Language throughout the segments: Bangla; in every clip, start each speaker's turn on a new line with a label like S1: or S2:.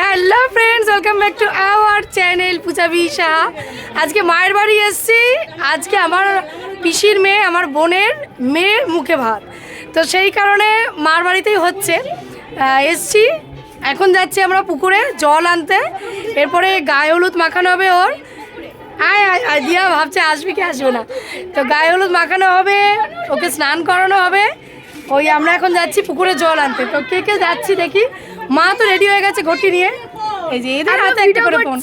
S1: Hello friends welcome back to our channel Puja বিশা আজকে মায়ের বাড়ি এসেছি। আজকে আমার পিসির মেয়ে, আমার বোনের মেয়ের মুখে ভাত। তো সেই কারণে মার বাড়িতেই হচ্ছে। এসছি। এখন যাচ্ছি আমরা পুকুরে জল আনতে। এরপরে গায়ে হলুদ মাখানো হবে ওর। আয় আয় আয়, দিয়া ভাবছে আসবি কি আসবে না। তো গায়ে হলুদ মাখানো হবে, ওকে স্নান করানো হবে। ওই আমরা এখন যাচ্ছি পুকুরে জল আনতে। তো কে কে যাচ্ছি দেখি। মা তো রেডি হয়ে গেছে ঘটি নিয়ে। এই যে এদের হাতে একটা করে ফোন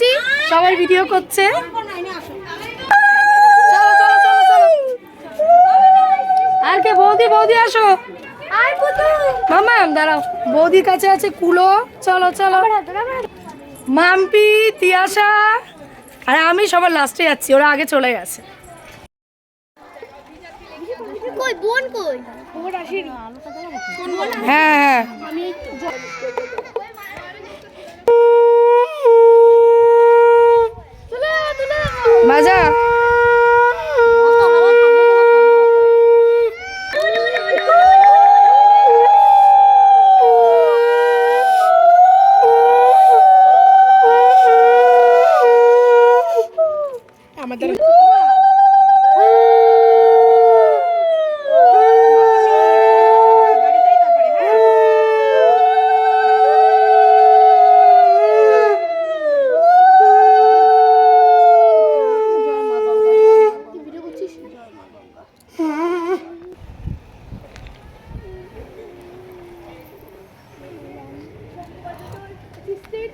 S1: সবাই ভিডিও করছে। চলো চলো চলো চলো। আর কে বৌদি বৌদি আসো। মামা দাঁড়াও। বৌদির কাছে আছে কুলো। চলো চলো। মাম্পি তিয়াশা। আর আমি সবার লাস্টে যাচ্ছি ওরা আগে চলে গেছে।
S2: কই বোন কই?
S1: হ্যাঁ হ্যাঁ।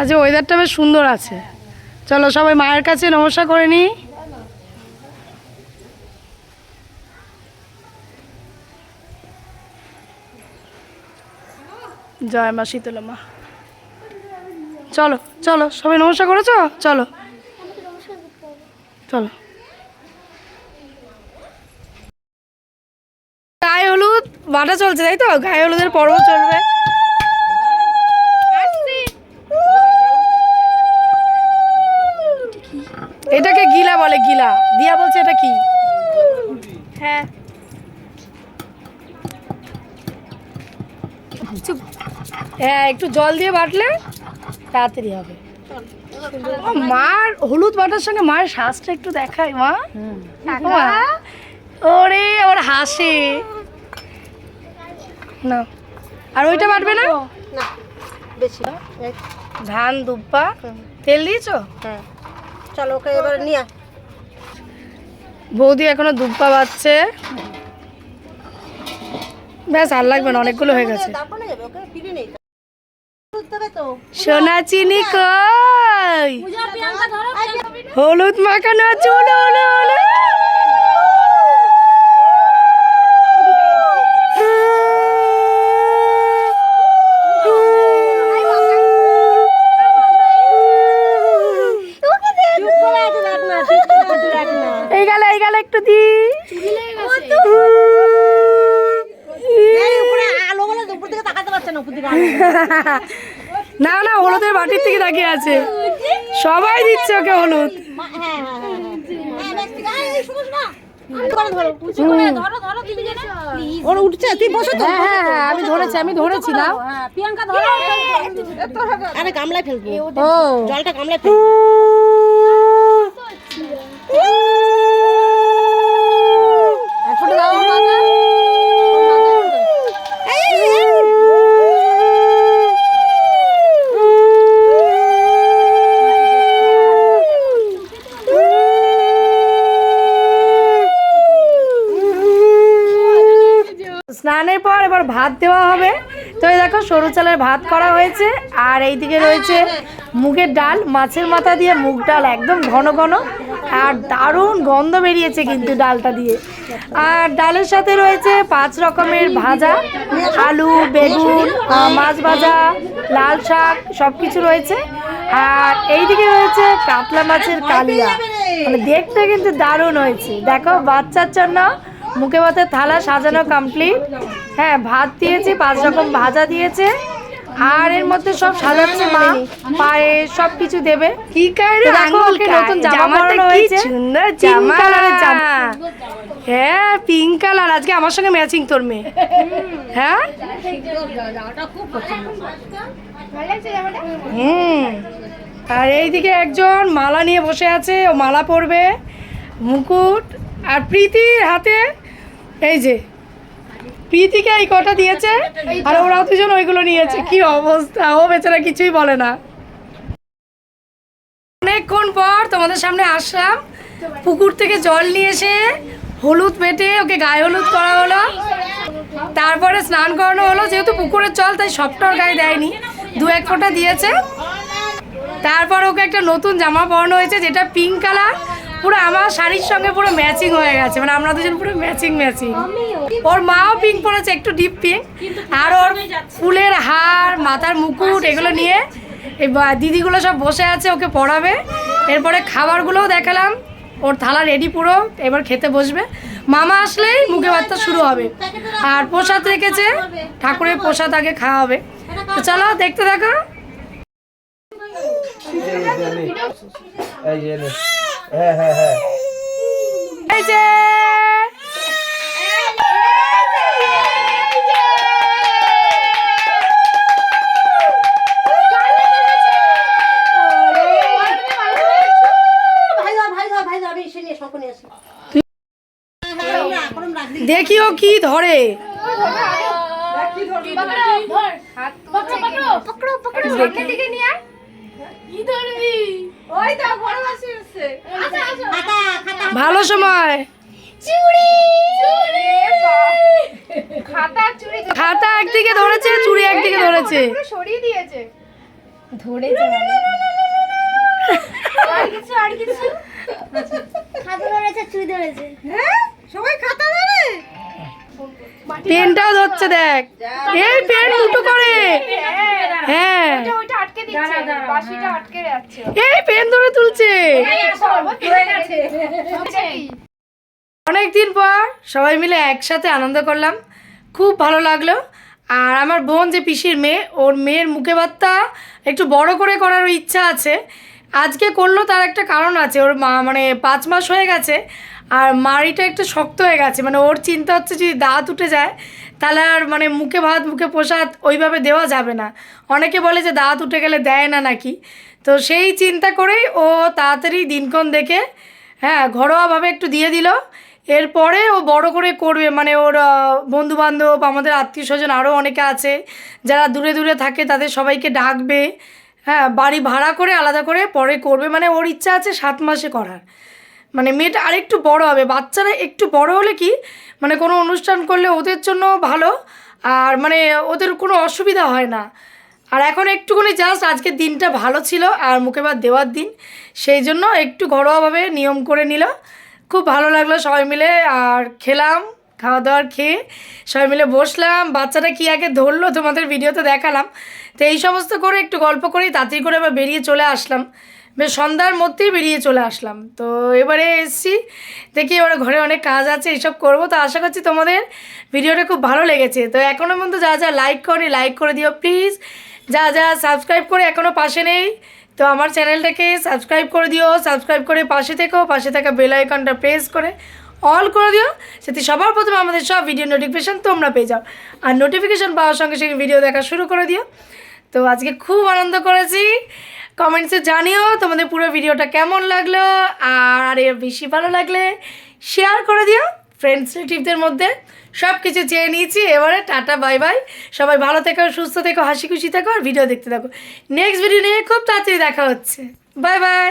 S1: আজ ওয়েদারটা বেশ সুন্দর আছে। চলো সবাই মায়ের কাছে নমস্কার করে নিই। জয় মা, শীতলা মা। চলো চলো, সবাই নমস্কার করেছ? চলো। চলো। গায়ে হলুদ, বাটা চলছে, তাই তো? গায়ে হলুদের পর্ব চলবে এটাকে গিলা বলে গিলা দিয়া বলছে এটা কি হ্যাঁ চুপ। হ্যাঁ একটু জল দিয়ে বাটলে তাড়াতাড়ি হবে। মার হলুদ বাটার সঙ্গে মায়ের শ্বাসটা একটু দেখাই মা। ওরে ওর হাসে। না। আর ওইটা বাটবে না?
S3: না বেশি
S1: ধান দুব্বা তেল দিয়েছ?
S3: হ্যাঁ চলো ওকে এবার নিয়ে
S1: বৌদি এখনও দুব্বা বাচ্ছে ব্যাস আর লাগবে না অনেকগুলো হয়ে গেছে। সোনা চিনি কই? হলুদ মাখানো চুল হলো হলো এই গেল এই গেল একটু দি
S3: এই উপরে আলো বলে উপর দিকে তাকাতে পারছে না।
S1: না হলুদের বাটির থেকে তাকিয়ে আছে সবাই দিচ্ছে ওকে হলুদ
S3: হ্যাঁ হ্যাঁ হ্যাঁ হ্যাঁ ওর উঠছে তুই বসো তো
S1: হ্যাঁ হ্যাঁ হ্যাঁ, আমি ধরেছি আমি ধরেছি না
S3: আরে গামলায় ফেলব জলটা গামলায় ফেলব
S1: এক ফোঁটা দাও ওর মাথায়। ওর মাথায় একটু দাও। স্নানের পর এবার ভাত দেওয়া হবে। তো এই দেখো, সরু চালের ভাত করা হয়েছে। আর এইদিকে রয়েছে মুগের ডাল। মাছের মাথা দিয়ে মুগ ডাল একদম ঘন ঘন। আর দারুণ গন্ধ বেরিয়েছে কিন্তু ডালটা দিয়ে। আর ডালের সাথে রয়েছে পাঁচ রকমের ভাজা। আলু, বেগুন, মাছ ভাজা, লাল শাক সব কিছু রয়েছে। আর এইদিকে রয়েছে কাতলা মাছের কালিয়া। মানে দেখতে কিন্তু দারুণ হয়েছে। দেখো, বাচ্চার জন্য মুখে ভাতের থালা সাজানো কমপ্লিট হ্যাঁ ভাত দিয়েছে পাঁচ রকম ভাজা দিয়েছে। আর এর মধ্যে সব সাজাচ্ছে মা পায়ে সব কিছু দেবে। কি কারে ওকে নতুন জামা পরানো হয়েছে। সুন্দর জামা। জামা। হ্যাঁ পিঙ্ক কালার আজকে আমার সঙ্গে ম্যাচিং তোর মেয়ে। হ্যাঁ? হুম। আর এইদিকে একজন মালা নিয়ে বসে আছে ও মালা পরবে মুকুট আর প্রীতির হাতে এই যে, প্রীতিকে এই কটা দিয়েছে? আর ওরা দুজন ওইগুলো নিয়েছে। কি অবস্থা? ও বেচারা কিছুই বলে না। অনেকক্ষণ পর তোমাদের সামনে আসলাম। পুকুর থেকে জল নিয়ে এসে হলুদ মেটে ওকে গায়ে হলুদ করা হলো। তারপরে স্নান করানো হলো। যেহেতু পুকুরের জল, তাই সবটার গায়ে দেয়নি। দু এক ফোঁটা দিয়েছে। তারপর ওকে একটা নতুন জামা পরানো হয়েছে, যেটা পিঙ্ক কালার পুরো আমার শাড়ির সঙ্গে পুরো ম্যাচিং হয়ে গেছে। মানে আমরা দুজন পুরো ম্যাচিং ম্যাচিং ওর মাও পিঙ্ক পরেছে একটু ডিপ পিঙ্ক আর ওর ফুলের হার মাথার মুকুট এগুলো নিয়ে। এই বা- দিদিগুলো সব বসে আছে ওকে পড়াবে। এরপরে খাবারগুলোও দেখালাম। ওর থালা রেডি পুরো এবার খেতে বসবে। মামা আসলেই মুখে ভাতটা শুরু হবে। আর প্রসাদ রেখেছে ঠাকুরের প্রসাদ আগে খাওয়া হবে তো চলো দেখতে থাকো।
S4: এই যে নে। হ্যাঁ হ্যাঁ হ্যাঁ।
S1: এই যে।
S3: ভাই ধর, ভাই ধর, আমি এসে নিয়ে
S1: কি ধরে
S2: খাতা খাতা
S1: ভালো সময়।
S2: চুড়ি। খাতা চুড়ি
S1: খাতা। একদিকে ধরেছে চুড়ি একদিকে ধরেছে।
S2: সরিয়ে দিয়েছে। আর কিছু আর কিছু? খাতা ধরেছে চুড়ি ধরেছে।
S1: পেনটাও ধরছে দেখ। এই পেন দুটো
S2: আটকে যাচ্ছে।
S1: এই পেন ধরে তুলছে। অনেকদিন পর সবাই মিলে একসাথে আনন্দ করলাম। খুব ভালো লাগল। আর আমার বোন যে পিসির মেয়ে ওর মেয়ের মুখে ভাতটা একটু বড় করে করার ইচ্ছা আছে। আজকে করল তার একটা কারণ আছে। ওর মা মানে পাঁচ মাস হয়ে গেছে। আর মাড়িটা একটু শক্ত হয়ে গেছে। মানে ওর চিন্তা হচ্ছে যদি দাঁত উঠে যায় তাহলে আর মানে মুখে ভাত, মুখে প্রসাদ ওইভাবে দেওয়া যাবে না। অনেকে বলে যে দাঁত উঠে গেলে দেয় না নাকি? তো সেই চিন্তা করেই ও তাড়াতাড়ি দিনক্ষণ দেখে হ্যাঁ ঘরোয়াভাবে একটু দিয়ে দিল। এরপরে ও বড় করে করবে। মানে ওর বন্ধু বান্ধব আমাদের আত্মীয় স্বজন আরও অনেকে আছে, যারা দূরে দূরে থাকে, তাদের সবাইকে ডাকবে। হ্যাঁ বাড়ি ভাড়া করে আলাদা করে পরে করবে। মানে ওর ইচ্ছা আছে সাত মাসে করার। মানে মেয়েটা আরেকটু বড় হবে। বাচ্চারা একটু বড় হলে কি মানে কোনো অনুষ্ঠান করলে ওদের জন্য ভালো, আর মানে ওদের কোনো অসুবিধা হয় না। আর এখন একটুখানি জাস্ট আজকের দিনটা ভালো ছিল, আর মুখে দেওয়ার দিন। সেই জন্য একটু ঘরোয়াভাবে নিয়ম করে নিল। খুব ভালো লাগল সবাই মিলে, আর খেলাম খাওয়া দাওয়ার খেয়ে সবাই মিলে বসলাম। বাচ্চাটা কি আগে ধরলো তোমাদের ভিডিওতে দেখালাম। তো এই সমস্ত করে একটু গল্প করেই তাড়াতাড়ি করে আবার বেরিয়ে চলে আসলাম। বেশ সন্ধ্যার মধ্যেই বেরিয়ে চলে আসলাম। তো এবারে এসছি, দেখি এবারে ঘরে অনেক কাজ আছে এইসব করব। তো আশা করছি তোমাদের ভিডিওটা খুব ভালো লেগেছে। তো এখনও পর্যন্ত যা যা লাইক করি লাইক করে দিও প্লিজ যা যা সাবস্ক্রাইব করে এখনও পাশে নেই, তো আমার চ্যানেলটাকে সাবস্ক্রাইব করে দিও। সাবস্ক্রাইব করে পাশে থেকো, পাশে থাকা বেল আইকনটা প্রেস করে অল করে দিও। যাতে সবার প্রথমে আমাদের সব ভিডিও নোটিফিকেশান তোমরা পেয়ে যাও। আর নোটিফিকেশান পাওয়ার সঙ্গে সঙ্গে ভিডিও দেখা শুরু করে দিও। তো আজকে খুব আনন্দ করেছি। কমেন্টসে জানিও তোমাদের পুরো ভিডিওটা কেমন লাগল, আর এর বেশি ভালো লাগলে শেয়ার করে দিও ফ্রেন্ডস রিলেটিভদের মধ্যে। সব কিছু চেয়ে নিয়েছি, এবারে টাটা বাই বাই সবাই ভালো থেকো, সুস্থ থেকো, হাসি খুশি থেকো, আর ভিডিও দেখতে থাকো। নেক্সট ভিডিও নিয়ে খুব তাড়াতাড়ি দেখা হচ্ছে। Bye bye